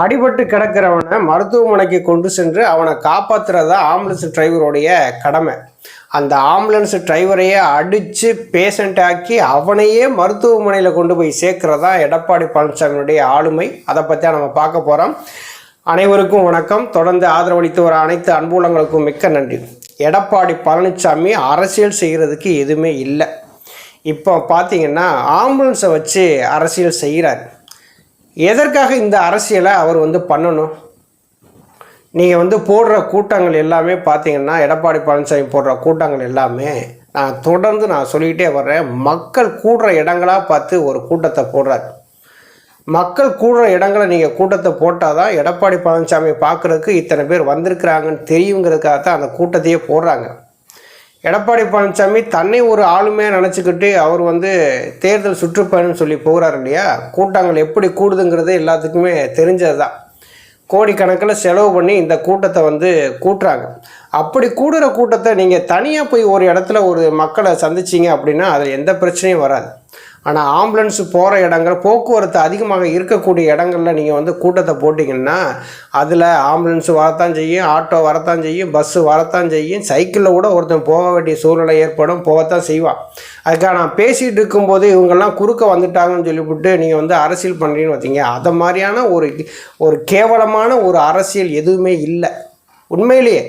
அடிபட்டு கிடக்கிறவனை மருத்துவமனைக்கு கொண்டு சென்று அவனை காப்பாற்றுறதா ஆம்புலன்ஸ் டிரைவருடைய கடமை. அந்த ஆம்புலன்ஸ் டிரைவரையே அடித்து பேஷண்ட் ஆக்கி அவனையே மருத்துவமனையில் கொண்டு போய் சேர்க்கிறதா எடப்பாடி பழனிசாமியுடைய ஆளுமை. அதை பற்றி நம்ம பார்க்க போகிறோம் அனைவருக்கும் வணக்கம். தொடர்ந்து ஆதரவளித்து வர அனைத்து அன்புலங்களுக்கும் மிக்க நன்றி. எடப்பாடி பழனிசாமி அரசியல் செய்கிறதுக்கு எதுவுமே இல்லை. இப்போ பார்த்தீங்கன்னா ஆம்புலன்ஸை வச்சு அரசியல் செய்கிறார் எதற்காக இந்த அரசியலை அவர் வந்து பண்ணணும்? நீங்கள் வந்து போடுற கூட்டங்கள் எல்லாமே பார்த்தீங்கன்னா எடப்பாடி பழனிசாமி போடுற கூட்டங்கள் எல்லாமே நான் தொடர்ந்து நான் சொல்லிக்கிட்டே வர்றேன். மக்கள் கூடுற இடங்களாக பார்த்து ஒரு கூட்டத்தை போடுறார். மக்கள் கூடுற இடங்களை நீங்கள் கூட்டத்தை போட்டால் தான் எடப்பாடி பழனிசாமி பார்க்குறதுக்கு இத்தனை பேர் வந்திருக்கிறாங்கன்னு தெரியுங்கிறதுக்காக தான் அந்த கூட்டத்தையே போடுறாங்க. எடப்பாடி பழனிசாமி தன்னை ஒரு ஆளுமையாக நினச்சிக்கிட்டு அவர் வந்து தேர்தல் சுற்றுப்பயணம் சொல்லி போகிறார் இல்லையா? கூட்டங்கள் எப்படி கூடுதுங்கிறது எல்லாத்துக்குமே தெரிஞ்சது தான் கோடிக்கணக்கில் செலவு பண்ணி இந்த கூட்டத்தை வந்து கூட்டுறாங்க. அப்படி கூடுற கூட்டத்தை நீங்கள் தனியாக போய் ஒரு இடத்துல ஒரு மக்களை சந்திச்சிங்க அப்படின்னா அதில் எந்த பிரச்சனையும் வராது. ஆனால் ஆம்புலன்ஸ் போகிற இடங்கள் போக்குவரத்து அதிகமாக இருக்கக்கூடிய இடங்களில் நீங்கள் வந்து கூட்டத்தை போட்டிங்கன்னா அதில் ஆம்புலன்ஸ் வரத்தான் செய்யும் ஆட்டோ வரத்தான் செய்யும் பஸ்ஸு வரத்தான் செய்யும் சைக்கிளில் கூட ஒருத்தன் போக வேண்டிய சூழ்நிலை ஏற்படும் போகத்தான் செய்வான். அதுக்காக நான் பேசிகிட்டு இருக்கும்போது இவங்கெல்லாம் குறுக்க வந்துட்டாங்கன்னு சொல்லிவிட்டு நீங்கள் வந்து அரசியல் பண்ணுறீங்கன்னு பார்த்தீங்க அதை மாதிரியான ஒரு ஒரு கேவலமான ஒரு அரசியல் எதுவுமே இல்லை. உண்மையிலேயே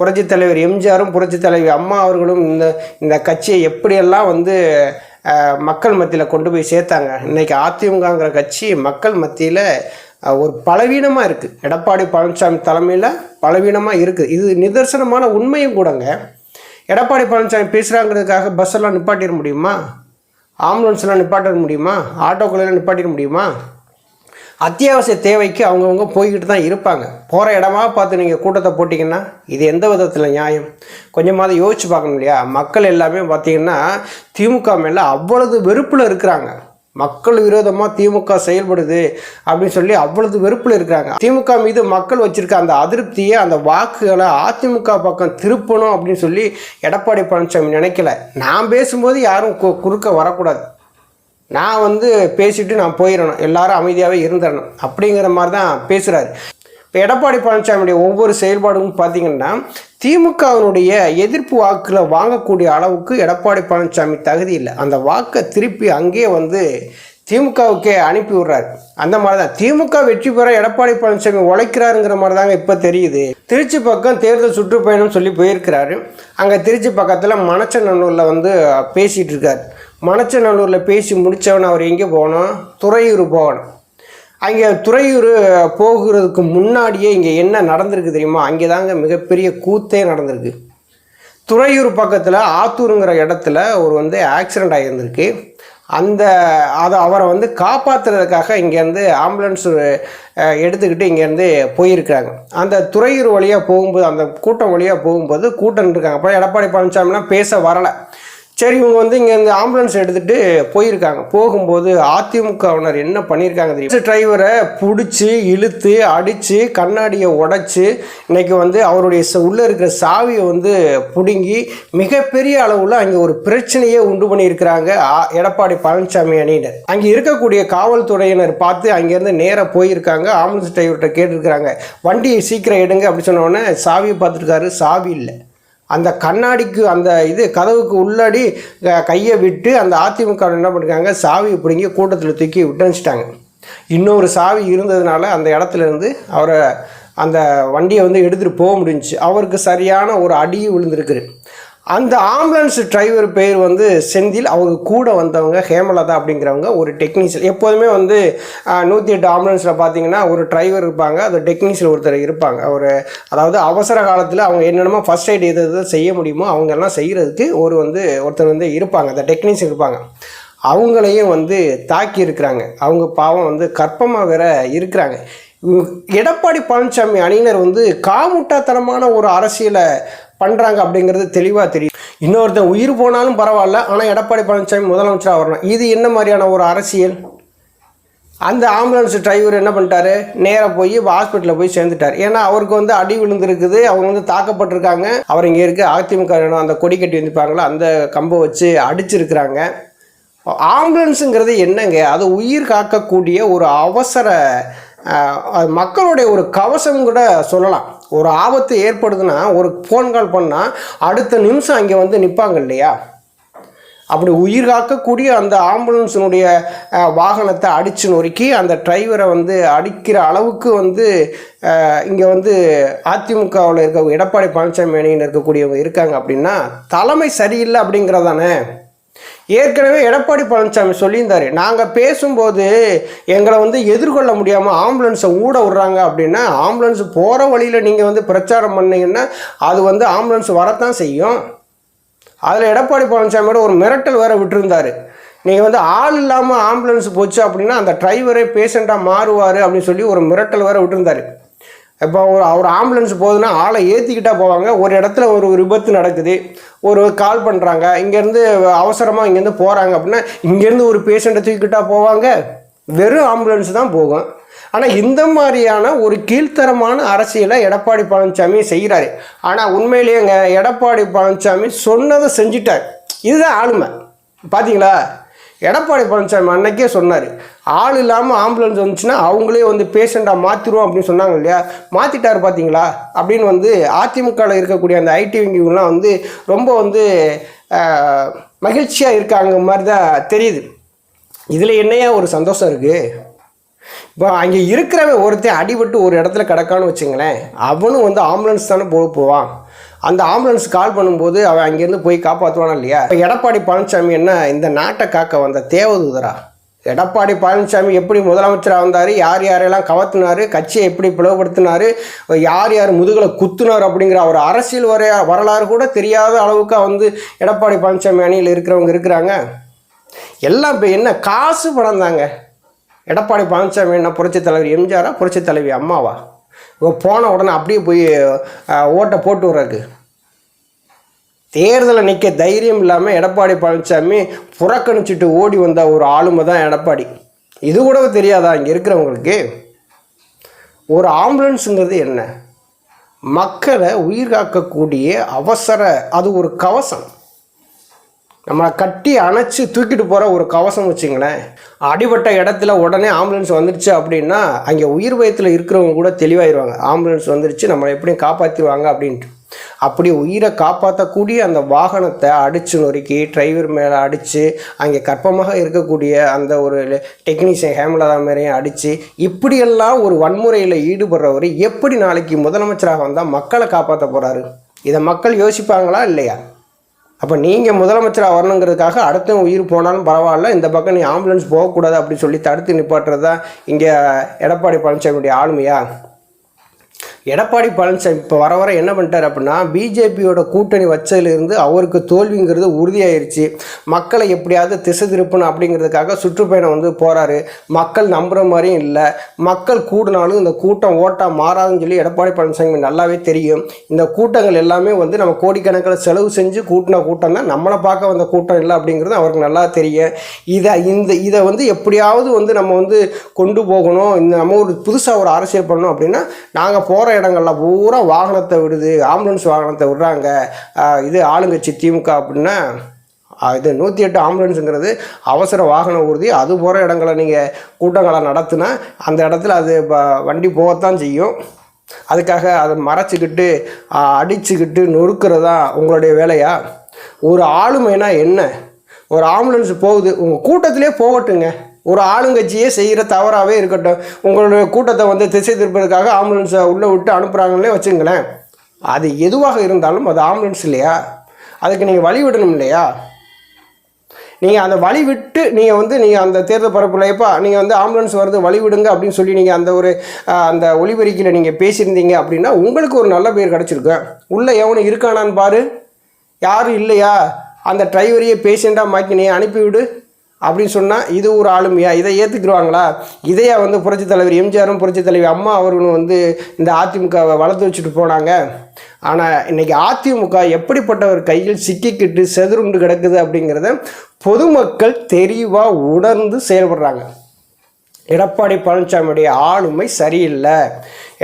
புரட்சித் தலைவர் எம்ஜிஆரும் புரட்சித் தலைவி அம்மா அவர்களும் இந்த இந்த கட்சியை எப்படியெல்லாம் வந்து மக்கள் மத்தியில் கொண்டு போய் சேர்த்தாங்க. இன்றைக்கி அதிமுகங்கிற கட்சி மக்கள் மத்தியில் ஒரு பலவீனமாக இருக்குது எடப்பாடி பழனிசாமி தலைமையில் பலவீனமாக இருக்குது இது நிதர்சனமான உண்மையும் கூடங்க. எடப்பாடி பழனிசாமி பேசுகிறாங்கிறதுக்காக பஸ்ஸெல்லாம் நிப்பாட்டிட முடியுமா? ஆம்புலன்ஸ்லாம் நிப்பாட்டிட முடியுமா? ஆட்டோக்கெல்லாம் நிப்பாட்டிட முடியுமா? அத்தியாவசிய தேவைக்கு அவங்கவுங்க போய்கிட்டு தான் இருப்பாங்க. போகிற இடமா பார்த்து நீங்கள் கூட்டத்தை போட்டிங்கன்னா இது எந்த விதத்தில் நியாயம்? கொஞ்சமாவது யோசிச்சு பார்க்கணும் இல்லையா? மக்கள் எல்லாமே பார்த்தீங்கன்னா திமுக மேலே அவ்வளவு வெறுப்பில் இருக்கிறாங்க. மக்கள் விரோதமாக திமுக செயல்படுது அப்படின்னு சொல்லி அவ்வளவு வெறுப்பில் இருக்கிறாங்க. திமுக மீது மக்கள் வச்சுருக்க அந்த அதிருப்தியை அந்த வாக்குகளை அதிமுக பக்கம் திருப்பணும் அப்படின்னு சொல்லி எடப்பாடி பழனிசாமி நினைக்கல. நான் பேசும்போது யாரும் கு- குறுக்க வரக்கூடாது. நான் வந்து பேசிட்டு நான் போயிடணும். எல்லாரும் அமைதியாகவே இருந்துடணும். அப்படிங்கிற மாதிரி தான் பேசுகிறாரு இப்போ எடப்பாடி பழனிசாமியுடைய ஒவ்வொரு செயல்பாடும் பார்த்தீங்கன்னா திமுகவினுடைய எதிர்ப்பு வாக்குகளை வாங்கக்கூடிய அளவுக்கு எடப்பாடி பழனிசாமி தகுதி இல்லை. அந்த வாக்கை திருப்பி அங்கேயே வந்து திமுகவுக்கே அனுப்பி விடுறாரு. அந்த மாதிரி தான் திமுக வெற்றி பெற எடப்பாடி பழனிசாமி உழைக்கிறாருங்கிற மாதிரி தாங்க இப்போ தெரியுது. திருச்சி பக்கம் தேர்தல் சுற்றுப்பயணம் சொல்லி போயிருக்கிறாரு. அங்கே திருச்சி பக்கத்தில் மணச்சநல்லூரில் வந்து பேசிகிட்டு இருக்காரு. மணச்சநல்லூரில் பேசி முடித்தவன் அவர் எங்கே போகணும் துறையூர் போகணும் அங்கே துறையூர் போகிறதுக்கு முன்னாடியே இங்கே என்ன நடந்திருக்கு தெரியுமா? அங்கே தாங்க மிகப்பெரிய கூத்தே நடந்திருக்கு. துறையூர் பக்கத்தில் ஆத்தூருங்கிற இடத்துல ஒரு வந்து ஆக்சிடெண்ட் ஆகியிருந்திருக்கு அந்த அதை அவரை வந்து காப்பாற்றுறதுக்காக இங்கேருந்து ஆம்புலன்ஸ் எடுத்துக்கிட்டு இங்கேருந்து போயிருக்கிறாங்க. அந்த துறையூர் வழியாக போகும்போது அந்த கூட்டம் வழியாக போகும்போது கூட்டம் இருக்காங்க. அப்போ எடப்பாடி பழனிசாமிலாம் பேச வரலை. சரி இவங்க வந்து இங்கே இந்த ஆம்புலன்ஸ் எடுத்துகிட்டு போயிருக்காங்க. போகும்போது அதிமுகவினர் என்ன பண்ணியிருக்காங்க தெரியும்? டிரைவரை பிடிச்சி இழுத்து அடித்து கண்ணாடியை உடைச்சி இன்றைக்கி வந்து அவருடைய ச- உள்ளே இருக்கிற சாவியை வந்து பிடுங்கி மிகப்பெரிய அளவில் அங்கே ஒரு பிரச்சனையே உண்டு பண்ணியிருக்கிறாங்க எடப்பாடி பழனிசாமி அணியினர். அங்கே இருக்கக்கூடிய காவல்துறையினர் பார்த்து அங்கேருந்து நேராக போயிருக்காங்க ஆம்புலன்ஸ் டிரைவர்கிட்ட கேட்டிருக்கிறாங்க வண்டியை சீக்கிரம் எடுங்க அப்படி சொன்னோடனே சாவியை பார்த்துருக்காரு சாவி இல்லை. அந்த கண்ணாடிக்கு அந்த இது கதவுக்கு உள்ளாடி கையை விட்டு அந்த அதிமுக என்ன பண்ணிருக்காங்க சாவி பிடுங்கி கூட்டத்தில் தூக்கி விட்டு இன்னொரு சாவி இருந்ததுனால அந்த இடத்துல இருந்து அவரை அந்த வண்டியை வந்து எடுத்துகிட்டு போக முடிஞ்சுச்சு. அவருக்கு சரியான ஒரு அடி விழுந்திருக்குது. அந்த ஆம்புலன்ஸ் டிரைவர் பேர் வந்து செந்தில். அவங்க கூட வந்தவங்க ஹேமலதா அப்படிங்கிறவங்க ஒரு டெக்னீஷியன் எப்போதுமே வந்து நூற்றி எட்டு ஆம்புலன்ஸில் பார்த்தீங்கன்னா ஒரு டிரைவர் இருப்பாங்க. அது டெக்னீஷியன் ஒருத்தர் இருப்பாங்க. ஒரு அதாவது அவசர காலத்தில் அவங்க என்னென்னமோ ஃபஸ்ட் எய்ட் எது எது செய்ய முடியுமோ அவங்கெல்லாம் செய்கிறதுக்கு ஒரு வந்து ஒருத்தர் வந்து இருப்பாங்க. அந்த டெக்னீஷியன் இருப்பாங்க. அவங்களையும் வந்து தாக்கி இருக்கிறாங்க. அவங்க பாவம் வந்து கற்பமாக வேற இருக்கிறாங்க. எடப்பாடி பழனிசாமி அணியினர் வந்து காமுட்டாத்தனமான ஒரு அரசியலை பண்ணுறாங்க அப்படிங்கிறது தெளிவாக தெரியும். இன்னொருத்தன் உயிர் போனாலும் பரவாயில்ல ஆனால் எடப்பாடி பழனிசாமி முதலமைச்சராக வரணும். இது என்ன மாதிரியான ஒரு அரசியல்? அந்த ஆம்புலன்ஸ் டிரைவர் என்ன பண்ணிட்டாரு? நேராக போய் ஹாஸ்பிட்டலில் போய் சேர்ந்துட்டார். ஏன்னா அவருக்கு வந்து அடி விழுந்திருக்குது அவங்க வந்து தாக்கப்பட்டிருக்காங்க. அவர் இங்கே இருக்க அதிமுக அந்த கொடி கட்டி வந்துப்பாங்களோ அந்த கம்பை வச்சு அடிச்சிருக்கிறாங்க. ஆம்புலன்ஸுங்கிறது என்னங்க? அது உயிர் காக்கக்கூடிய ஒரு அவசர மக்களுடைய ஒரு கவசம் கூட சொல்லலாம். ஒரு ஆபத்து ஏற்படுதுன்னா ஒரு ஃபோன் கால் பண்ணால் அடுத்த நிமிஷம் அங்கே வந்து நிற்பாங்க இல்லையா? அப்படி உயிர் காக்கக்கூடிய அந்த ஆம்புலன்ஸினுடைய வாகனத்தை அடித்து நொறுக்கி அந்த டிரைவரை வந்து அடிக்கிற அளவுக்கு வந்து இங்கே வந்து அதிமுகவில் இருக்க எடப்பாடி பழனிசாமி அணியில் இருக்கக்கூடியவங்க இருக்காங்க அப்படின்னா தலைமை சரியில்லை அப்படிங்கிறதானே? ஏற்கனவே எடப்பாடி பழனிசாமி சொல்லியிருந்தாரு. நாங்கள் பேசும்போது எங்களை வந்து எதிர்கொள்ள முடியாமல் ஆம்புலன்ஸை ஊட விட்றாங்க அப்படின்னா ஆம்புலன்ஸ் போகிற வழியில் நீங்கள் வந்து பிரச்சாரம் பண்ணீங்கன்னா அது வந்து ஆம்புலன்ஸ் வரத்தான் செய்யும். அதில் எடப்பாடி பழனிசாமியோட ஒரு மிரட்டல் வேற விட்டுருந்தாரு. நீங்கள் வந்து ஆள் இல்லாமல் ஆம்புலன்ஸ் போச்சு அப்படின்னா அந்த டிரைவரே பேஷண்ட்டாக மாறுவார் அப்படின்னு சொல்லி ஒரு மிரட்டல் வேற விட்டுருந்தாரு. இப்போ ஒரு ஒரு ஆம்புலன்ஸ் போகுதுன்னா ஆளை ஏற்றிக்கிட்டா போவாங்க. ஒரு இடத்துல ஒரு விபத்து நடக்குது. ஒரு கால் பண்ணுறாங்க இங்கேருந்து அவசரமாக இங்கேருந்து போகிறாங்க அப்படின்னா இங்கேருந்து ஒரு பேஷண்ட்டை தூக்கிக்கிட்டா போவாங்க. வெறும் ஆம்புலன்ஸ் தான் போகும். ஆனால் இந்த மாதிரியான ஒரு கீழ்த்தரமான அரசியலை எடப்பாடி பழனிசாமி செய்கிறாரு ஆனால் உண்மையிலேயேங்க எடப்பாடி பழனிசாமி சொன்னதை செஞ்சிட்டார். இதுதான் ஆளுமை. பார்த்தீங்களா எடப்பாடி பழனிசாமி அன்னைக்கே சொன்னார். ஆள் இல்லாமல் ஆம்புலன்ஸ் வந்துச்சுன்னா அவங்களே வந்து பேஷண்ட்டாக மாற்றிடுவோம் அப்படின்னு சொன்னாங்க இல்லையா? மாற்றிட்டார் பார்த்தீங்களா அப்படின்னு வந்து அதிமுகவில் இருக்கக்கூடிய அந்த ஐடி வங்கிகள்லாம் வந்து ரொம்ப வந்து மகிழ்ச்சியாக இருக்காங்க மாதிரி தான் தெரியுது. இதில் என்னையா ஒரு சந்தோஷம் இருக்குது இப்போ அங்கே இருக்கிறவன் ஒருத்தன் அடிபட்டு ஒரு இடத்துல கிடக்கான்னு வச்சுங்களேன் அவனும் வந்து ஆம்புலன்ஸ் தானே போக போவான். அந்த ஆம்புலன்ஸ் கால் பண்ணும்போது அவன் அங்கேருந்து போய் காப்பாற்றுவானா இல்லையா? இப்போ எடப்பாடி பழனிசாமி என்ன இந்த நாட்டை காக்க வந்த தேவதூதரா? எடப்பாடி பழனிசாமி எப்படி முதலமைச்சராக வந்தார்? யார் யாரெல்லாம் கவர்த்தினார்? கட்சியை எப்படி பிளவுபடுத்தினார்? யார் யார் முதுகில் குத்துனார் அப்படிங்கிற ஒரு அரசியல் வர வரலாறு கூட தெரியாத அளவுக்கு வந்து எடப்பாடி பழனிசாமி அணியில் இருக்கிறவங்க இருக்கிறாங்க. எல்லாம் இப்போ என்ன காசு பணம் தாங்க. எடப்பாடி பழனிசாமி என்ன புரட்சித் தலைவர் எம்ஜிஆரா புரட்சித் தலைவி அம்மாவா? போன உடனே அப்படியே போய் ஓட்டை போட்டு விட்றக்கு தேர்தலில் நிற்க தைரியம் இல்லாமல் எடப்பாடி பழனிசாமி புறக்கணிச்சிட்டு ஓடி வந்த ஒரு ஆளுமை தான் எடப்பாடி. இது கூட தெரியாதா இங்கே இருக்கிறவங்களுக்கு? ஒரு ஆம்புலன்ஸுங்கிறது என்ன? மக்களை உயிர் காக்கக்கூடிய அவசர அது ஒரு கவசம். நம்மளை கட்டி அணைச்சி தூக்கிட்டு போகிற ஒரு கவசம் வச்சுங்களேன். அடிபட்ட இடத்துல உடனே ஆம்புலன்ஸ் வந்துடுச்சு அப்படின்னா அங்கே உயிர் பயத்தில் இருக்கிறவங்க கூட தெளிவாயிருவாங்க. ஆம்புலன்ஸ் வந்துடுச்சு நம்மளை எப்படியும் காப்பாற்றிடுவாங்க அப்படின்ட்டு. அப்படி உயிரை காப்பாற்றக்கூடிய அந்த வாகனத்தை அடித்து நொறுக்கி டிரைவர் மேலே அடித்து அங்கே கற்பமாக இருக்கக்கூடிய அந்த ஒரு டெக்னீஷியன் ஹேமலதா மேரையும் அடித்து இப்படியெல்லாம் ஒரு வன்முறையில் ஈடுபடுறவர் எப்படி நாளைக்கு முதலமைச்சராக வந்தால் மக்களை காப்பாற்ற போகிறாரு இதை மக்கள் யோசிப்பாங்களா இல்லையா? அப்போ நீங்கள் முதலமைச்சராக வரணுங்கிறதுக்காக அடுத்த உயிர் போனாலும் பரவாயில்ல இந்த பக்கம் நீ ஆம்புலன்ஸ் போகக்கூடாது அப்படி சொல்லி தடுத்து நிப்பாட்டுறது தான் இங்கே எடப்பாடி பழனிசாமியுடைய ஆளுமையா? எடப்பாடி பழனிசாமி இப்போ வர வர என்ன பண்ணிட்டார் அப்படின்னா பிஜேபியோட கூட்டணி வச்சதுலேருந்து அவருக்கு தோல்விங்கிறது உறுதியாயிருச்சு. மக்களை எப்படியாவது திசை திருப்பணும் அப்படிங்கிறதுக்காக சுற்றுப்பயணம் வந்து போகிறாரு மக்கள் நம்புகிற மாதிரியும் இல்லை. மக்கள் கூடினாலும் இந்த கூட்டம் ஓட்டா மாறாதுன்னு சொல்லி எடப்பாடி பழனிசாமி நல்லாவே தெரியும். இந்த கூட்டங்கள் எல்லாமே வந்து நம்ம கோடிக்கணக்கில் செலவு செஞ்சு கூட்டின கூட்டம் தான். நம்மளை பார்க்க வந்த கூட்டம் இல்லை அப்படிங்கிறது அவருக்கு நல்லா தெரியும். இதை இந்த இதை வந்து எப்படியாவது வந்து நம்ம வந்து கொண்டு போகணும். இந்த நம்ம ஒரு புதுசாக ஒரு அரசியல் பண்ணணும் அப்படின்னா நாங்கள் போகிற இடங்கள்ல பூரா வாகனத்தை விடுது ஆம்புலன்ஸ் வாகனத்தை விடுறாங்க. இது ஆளுங்கட்சி திமுக அப்படின்னா இது நூற்றி எட்டு ஆம்புலன்ஸுங்கிறது அவசர வாகன ஊர்தி. அது போகிற இடங்களை நீங்கள் கூட்டங்களை நடத்துனா அந்த இடத்துல அது வண்டி போகத்தான் செய்யும். அதுக்காக அதை மறைச்சிக்கிட்டு அடிச்சுக்கிட்டு நொறுக்கிறதா உங்களுடைய வேலையா? ஒரு ஆளுமைனா என்ன? ஒரு ஆம்புலன்ஸ் போகுது உங்கள் கூட்டத்திலே போகட்டுங்க. ஒரு ஆளுங்கட்சியே செய்கிற தவறாகவே இருக்கட்டும். உங்களுடைய கூட்டத்தை வந்து திசை திருப்பதற்காக ஆம்புலன்ஸை உள்ளே விட்டு அனுப்புகிறாங்களே வச்சுங்களேன். அது எதுவாக இருந்தாலும் அது ஆம்புலன்ஸ் இல்லையா? அதுக்கு நீங்கள் வழி விடணும் இல்லையா? நீங்கள் அந்த வழி விட்டு நீங்கள் வந்து நீங்கள் அந்த தேர்தல் பரப்புல நீங்கள் வந்து ஆம்புலன்ஸ் வருது வழி விடுங்க அப்படின்னு சொல்லி நீங்கள் அந்த ஒரு அந்த ஒளிபெருக்கியில் நீங்கள் பேசியிருந்தீங்க அப்படின்னா உங்களுக்கு ஒரு நல்ல பேர் கிடச்சிருக்கு உள்ளே எவனும் இருக்கானான்னு பாரு. யாரும் இல்லையா? அந்த டிரைவரையே பேஷண்ட்டாக மாக்கி நீ அனுப்பிவிடு. அப்படின்னு சொன்னால் இது ஒரு ஆளுமையா? இதை ஏற்றுக்குருவாங்களா இதையா வந்து புரட்சி தலைவர் எம்ஜிஆரும் புரட்சி தலைவர் அம்மா அவர்களும் வந்து இந்த அதிமுகவை வளர்த்து வச்சுட்டு போனாங்க. ஆனால் இன்னைக்கு அதிமுக எப்படிப்பட்ட ஒரு கையில் சிக்கிக்கிட்டு செதுருண்டு கிடக்குது அப்படிங்கிறத பொதுமக்கள் தெளிவாக உணர்ந்து செயல்படுறாங்க. எடப்பாடி பழனிசாமியுடைய ஆளுமை சரியில்லை.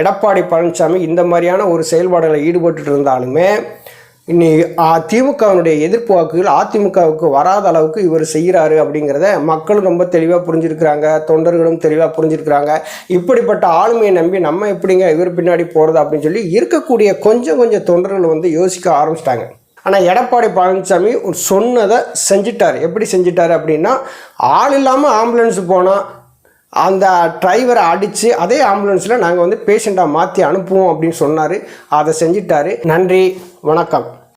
எடப்பாடி பழனிசாமி இந்த மாதிரியான ஒரு செயல்பாடுகளில் ஈடுபட்டுட்டு இருந்தாலுமே இன்னி திமுகவினுடைய எதிர்ப்பு வாக்குகள் அதிமுகவுக்கு வராத அளவுக்கு இவர் செய்கிறாரு அப்படிங்கிறத மக்களும் ரொம்ப தெளிவாக புரிஞ்சிருக்கிறாங்க. தொண்டர்களும் தெளிவாக புரிஞ்சிருக்கிறாங்க. இப்படிப்பட்ட ஆளுமையை நம்பி நம்ம எப்படிங்க இவர் பின்னாடி போகிறது அப்படின்னு சொல்லி இருக்கக்கூடிய கொஞ்சம் கொஞ்சம் தொண்டர்கள் வந்து யோசிக்க ஆரம்பிச்சிட்டாங்க. ஆனால் எடப்பாடி பழனிசாமி சொன்னதை செஞ்சிட்டார். எப்படி செஞ்சிட்டார் அப்படின்னா ஆள் இல்லாமல் ஆம்புலன்ஸ் போனால் அந்த டிரைவரை அடித்து அதே ஆம்புலன்ஸில் நாங்கள் வந்து பேஷண்ட்டாக மாற்றி அனுப்புவோம் அப்படின்னு சொன்னார். அதை செஞ்சிட்டாரு. நன்றி. வணக்கம்.